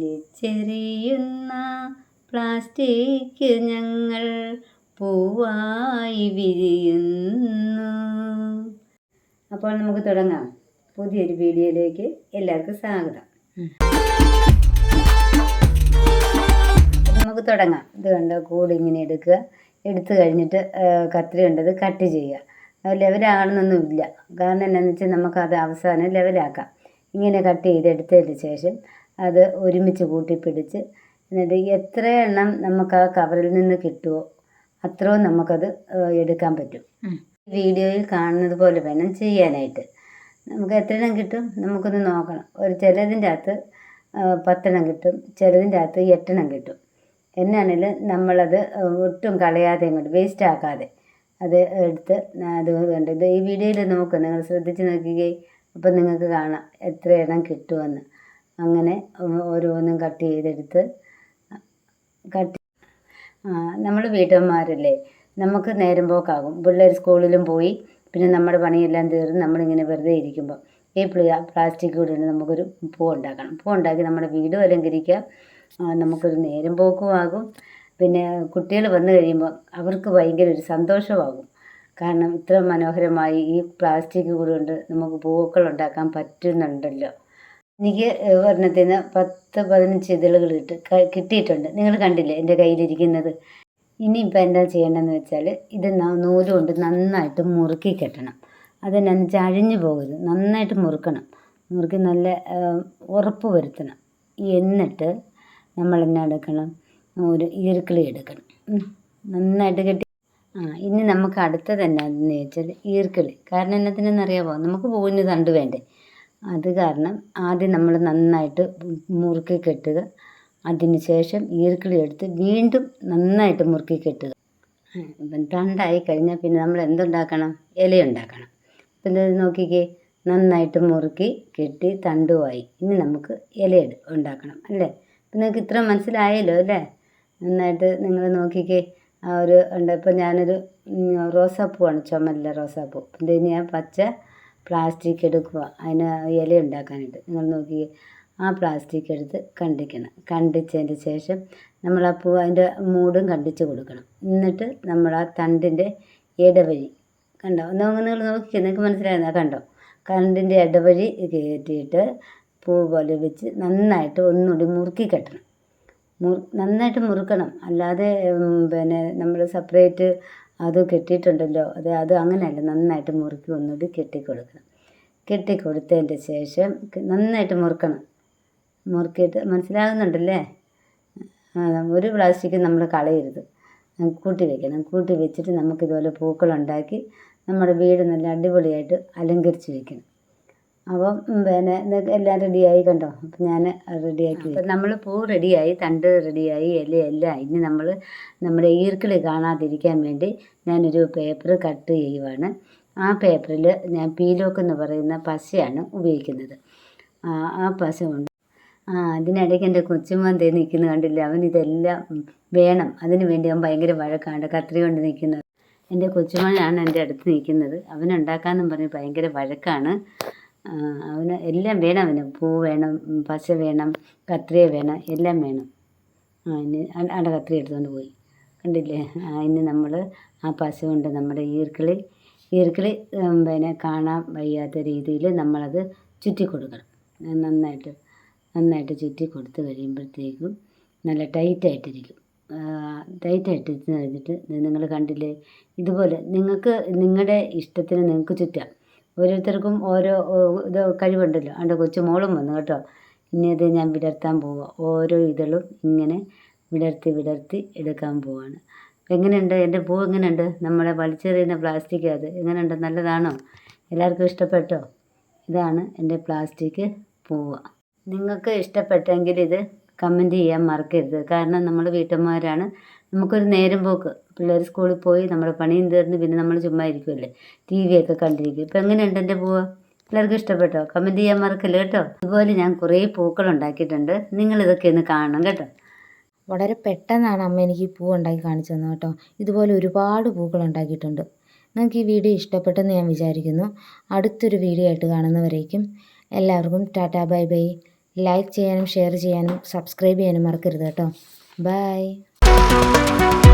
വലിച്ചെറിയുന്ന പ്ലാസ്റ്റിക് ഞങ്ങൾ പൂവായി വിരിയുന്നു. അപ്പോൾ നമുക്ക് തുടങ്ങാം. പുതിയൊരു വീഡിയോയിലേക്ക് എല്ലാവർക്കും സ്വാഗതം. നമുക്ക് തുടങ്ങാം. ഇത് കണ്ടോ? കൂടി ഇങ്ങനെ എടുക്കുക. എടുത്തു കഴിഞ്ഞിട്ട് കത്രി കണ്ടത് കട്ട് ചെയ്യുക. അത് ലെവലാകണമെന്നൊന്നുമില്ല കാരണം എന്താണെന്ന് വെച്ചാൽ നമുക്കത് അവസാനം ലെവലാക്കാം. ഇങ്ങനെ കട്ട് ചെയ്തെടുത്തതിന് ശേഷം അത് ഒരുമിച്ച് കൂട്ടിപ്പിടിച്ച് എന്നിട്ട് എത്ര എണ്ണം നമുക്ക് ആ കവറിൽ നിന്ന് കിട്ടുമോ അത്രയും നമുക്കത് എടുക്കാൻ പറ്റും. വീഡിയോയിൽ കാണുന്നത് പോലെ വേണം ചെയ്യാനായിട്ട്. നമുക്ക് എത്ര എണ്ണം കിട്ടും? നമുക്കൊന്ന് നോക്കണം. ഒരു ചിലതിന്റെ അകത്ത് പത്തെണ്ണം കിട്ടും. ചിലതിന്റെ അകത്ത് എട്ടെണ്ണം കിട്ടും. എന്നാണെങ്കിലും നമ്മളത് ഒട്ടും കളയാതെ ഇങ്ങോട്ട് വേസ്റ്റ് ആക്കാതെ അത് എടുത്ത് അത് കണ്ട് ഇത് ഈ വീഡിയോയിൽ നോക്കും. നിങ്ങൾ ശ്രദ്ധിച്ച് നോക്കുകയും അപ്പം നിങ്ങൾക്ക് കാണാം എത്ര എണ്ണം കിട്ടുമെന്ന്. അങ്ങനെ ഓരോന്നും കട്ട് ചെയ്തെടുത്ത് കട്ട് നമ്മൾ വീട്ടമ്മമാരല്ലേ? നമുക്ക് നേരം പോക്കാകും. പിള്ളേർ സ്കൂളിലും പോയി പിന്നെ നമ്മുടെ പണിയെല്ലാം തീർന്ന് നമ്മളിങ്ങനെ വെറുതെ ഇരിക്കുമ്പോൾ ഈ പ്ലാസ്റ്റിക് കൂടെ നമുക്കൊരു പൂ ഉണ്ടാക്കണം. പൂ ഉണ്ടാക്കി നമ്മുടെ വീടും അലങ്കരിക്കാം നമുക്കൊരു നേരം പോക്കും ആകും. പിന്നെ കുട്ടികൾ വന്നു കഴിയുമ്പോൾ അവർക്ക് ഭയങ്കര ഒരു സന്തോഷമാകും. കാരണം ഇത്ര മനോഹരമായി ഈ പ്ലാസ്റ്റിക് കൊണ്ട് നമുക്ക് പൂക്കൾ ഉണ്ടാക്കാൻ പറ്റുന്നുണ്ടല്ലോ. എനിക്ക് ഒരെണ്ണത്തിൽ നിന്ന് പത്ത് പതിനഞ്ച് ഇതളുകൾ ഇട്ട് കിട്ടിയിട്ടുണ്ട്. നിങ്ങൾ കണ്ടില്ലേ എന്റെ കയ്യിലിരിക്കുന്നത്? ഇനിയിപ്പോൾ എന്താ ചെയ്യേണ്ടതെന്ന് വെച്ചാൽ ഇത് നൂൽ കൊണ്ട് നന്നായിട്ട് മുറുക്കി കെട്ടണം. അതെന്നാന്ന് വെച്ചാൽ അഴിഞ്ഞു പോകരുത്. നന്നായിട്ട് മുറുക്കണം. മുറുക്കി നല്ല ഉറപ്പ് വരുത്തണം. എന്നിട്ട് നമ്മൾ എന്നാ എടുക്കണം? ഒരു ഈർക്കിളി എടുക്കണം. നന്നായിട്ട് കെട്ടി. ആ ഇനി നമുക്ക് അടുത്തത് എന്നാന്ന് വെച്ചാൽ ഈർക്കിളി. കാരണം എന്നതിനെന്നറിയാമോ നമുക്ക് പൂവിന് തണ്ട് വേണ്ടേ. അത് കാരണം ആദ്യം നമ്മൾ നന്നായിട്ട് മുറുക്കി കെട്ടുക. അതിന് ശേഷം ഈർക്കിളി എടുത്ത് വീണ്ടും നന്നായിട്ട് മുറുക്കി കെട്ടുക. തണ്ടായി കഴിഞ്ഞാൽ പിന്നെ നമ്മൾ എന്തുണ്ടാക്കണം? ഇലയുണ്ടാക്കണം. അപ്പം ഇത് നോക്കിക്കേ നന്നായിട്ട് മുറുക്കി കെട്ടി തണ്ടുമായി ഇനി നമുക്ക് ഇല ഉണ്ടാക്കണം അല്ലേ? ഇപ്പം നിങ്ങൾക്ക് ഇത്ര മനസ്സിലായല്ലോ അല്ലേ? നന്നായിട്ട് നിങ്ങൾ നോക്കിക്കേ ആ ഒരു ഉണ്ട് ഇപ്പം ഞാനൊരു റോസാപ്പൂവാണ് ചുമല്ല റോസാപ്പൂ. പിന്നെ ഞാൻ പച്ച പ്ലാസ്റ്റിക് എടുക്കുക. അതിന് ഇല ഉണ്ടാക്കാനായിട്ട്. നിങ്ങൾ നോക്കി ആ പ്ലാസ്റ്റിക് എടുത്ത് കണ്ടിക്കണം. കണ്ടിച്ചതിന് ശേഷം നമ്മൾ ആ പൂ അതിന്റെ മൂടും കണ്ടിച്ച് കൊടുക്കണം. എന്നിട്ട് നമ്മൾ ആ തണ്ടിന്റെ ഇടവഴി കണ്ടോ? നിങ്ങൾ നിങ്ങൾ നോക്കി നിങ്ങൾക്ക് മനസ്സിലായിരുന്നോ കണ്ടോ? കണ്ടിന്റെ ഇടവഴി കയറ്റിയിട്ട് പൂ പോലെ വെച്ച് നന്നായിട്ട് ഒന്നുകൂടി മുറുക്കി കെട്ടണം. മുറു നന്നായിട്ട് മുറുക്കണം. അല്ലാതെ പിന്നെ നമ്മൾ സെപ്പറേറ്റ് അത് കെട്ടിയിട്ടുണ്ടല്ലോ. അത് അത് അങ്ങനെയല്ല. നന്നായിട്ട് മുറുക്കി ഒന്നുകൂടി കെട്ടിക്കൊടുക്കണം. കെട്ടിക്കൊടുത്തതിന്റെ ശേഷം നന്നായിട്ട് മുറുക്കണം. മുറുക്കിയിട്ട് മനസ്സിലാകുന്നുണ്ടല്ലേ? ഒരു പ്ലാസ്റ്റിക്കും നമ്മൾ കളയരുത്. കൂട്ടി വെക്കണം. കൂട്ടി വെച്ചിട്ട് നമുക്കിതുപോലെ പൂക്കളുണ്ടാക്കി നമ്മുടെ വീട് നല്ല അടിപൊളിയായിട്ട് അലങ്കരിച്ച് വെക്കണം. അപ്പം പിന്നെ എല്ലാം റെഡിയായി കണ്ടോ? അപ്പം ഞാൻ റെഡിയാക്കി അപ്പം നമ്മൾ പൂ റെഡിയായി തണ്ട് റെഡിയായി ഇല എല്ലാം ഇനി നമ്മൾ നമ്മുടെ ഈർക്കിളി കാണാതിരിക്കാൻ വേണ്ടി ഞാനൊരു പേപ്പർ കട്ട് ചെയ്യുവാണ്. ആ പേപ്പറിൽ ഞാൻ പീലോക്ക് എന്ന് പറയുന്ന പശയാണ് ഉപയോഗിക്കുന്നത്. ആ പശ കൊണ്ട് ആ അതിനിടയ്ക്ക് എന്റെ കൊച്ചുമോൻ ദേ നിൽക്കുന്ന കണ്ടില്ല? അവൻ ഇതെല്ലാം വേണം. അതിന് വേണ്ടി അവൻ ഭയങ്കര വഴക്കാണ്. കത്രി കൊണ്ട് നിൽക്കുന്നത്. എന്റെ കൊച്ചുമോനാണ് എന്റെ അടുത്ത് നിൽക്കുന്നത്. അവൻ ഉണ്ടാക്കാമെന്നും പറഞ്ഞ് ഭയങ്കര വഴക്കാണ്. അവന് എല്ലാം വേണം അവന്. പൂ വേണം പശ വേണം കത്രിക വേണം എല്ലാം വേണം. ആ ഇനി കത്രിക കത്രി എടുത്തുകൊണ്ട് പോയി. കണ്ടില്ലേ? അതിന് നമ്മൾ ആ പശ കൊണ്ട് നമ്മുടെ ഈർക്കിളി ഈർക്കിളി പിന്നെ കാണാൻ വയ്യാത്ത രീതിയിൽ നമ്മളത് ചുറ്റി കൊടുക്കണം. നന്നായിട്ട് നന്നായിട്ട് ചുറ്റി കൊടുത്ത് കഴിയുമ്പോഴത്തേക്കും നല്ല ടൈറ്റായിട്ടിരിക്കും. ടൈറ്റായിട്ട് കഴിഞ്ഞിട്ട് നിങ്ങൾ കണ്ടില്ലേ? ഇതുപോലെ നിങ്ങൾക്ക് നിങ്ങളുടെ ഇഷ്ടത്തിന് നിങ്ങൾക്ക് ചുറ്റാം. ഓരോരുത്തർക്കും ഓരോ ഇത് കഴിവുണ്ടല്ലോ. എന്റെ കൊച്ചു മോളും വന്നു കേട്ടോ. ഇനി അത് ഞാൻ വിടർത്താൻ പോവുക ഓരോ ഇതളും ഇങ്ങനെ വിടർത്തി വിടർത്തി എടുക്കാൻ പോവാണ്. എങ്ങനെയുണ്ട്? എന്റെ പൂ എങ്ങനെയുണ്ട്? നമ്മളെ വലിച്ചെറിയുന്ന പ്ലാസ്റ്റിക് അത് എങ്ങനെയുണ്ട്? നല്ലതാണോ? എല്ലാവർക്കും ഇഷ്ടപ്പെട്ടോ? ഇതാണ് എന്റെ പ്ലാസ്റ്റിക് പൂവ്. നിങ്ങൾക്ക് ഇഷ്ടപ്പെട്ടെങ്കിൽ ഇത് കമന്റ് ചെയ്യാൻ മറക്കരുത്. കാരണം നമ്മൾ വീട്ടമ്മമാരാണ്. നമുക്കൊരു നേരം പോക്ക്. പിള്ളേർ സ്കൂളിൽ പോയി നമ്മുടെ പണിയും തീർന്ന് പിന്നെ നമ്മൾ ചുമ്മാ ഇരിക്കുമല്ലേ ടി വി ഒക്കെ കണ്ടിരിക്കും. ഇപ്പം എങ്ങനെയുണ്ട് എന്റെ പൂവ്? എല്ലാവർക്കും ഇഷ്ടപ്പെട്ടോ? കമന്റ് ചെയ്യാൻ മറക്കല്ലേ കേട്ടോ? ഇതുപോലെ ഞാൻ കുറേ പൂക്കൾ ഉണ്ടാക്കിയിട്ടുണ്ട്. നിങ്ങളിതൊക്കെ ഒന്ന് കാണണം കേട്ടോ. വളരെ പെട്ടെന്നാണ് അമ്മ എനിക്ക് ഈ പൂ ഉണ്ടാക്കി കാണിച്ചു തന്നത് കേട്ടോ. ഇതുപോലെ ഒരുപാട് പൂക്കൾ ഉണ്ടാക്കിയിട്ടുണ്ട്. നിങ്ങൾക്ക് ഈ വീഡിയോ ഇഷ്ടപ്പെട്ടെന്ന് ഞാൻ വിചാരിക്കുന്നു. അടുത്തൊരു വീഡിയോ ആയിട്ട് കാണുന്നവരേക്കും എല്ലാവർക്കും ടാറ്റാ ബൈ ബൈ. ലൈക്ക് ചെയ്യാനും ഷെയർ ചെയ്യാനും സബ്സ്ക്രൈബ് ചെയ്യാനും മറക്കരുത് കേട്ടോ. ബൈ.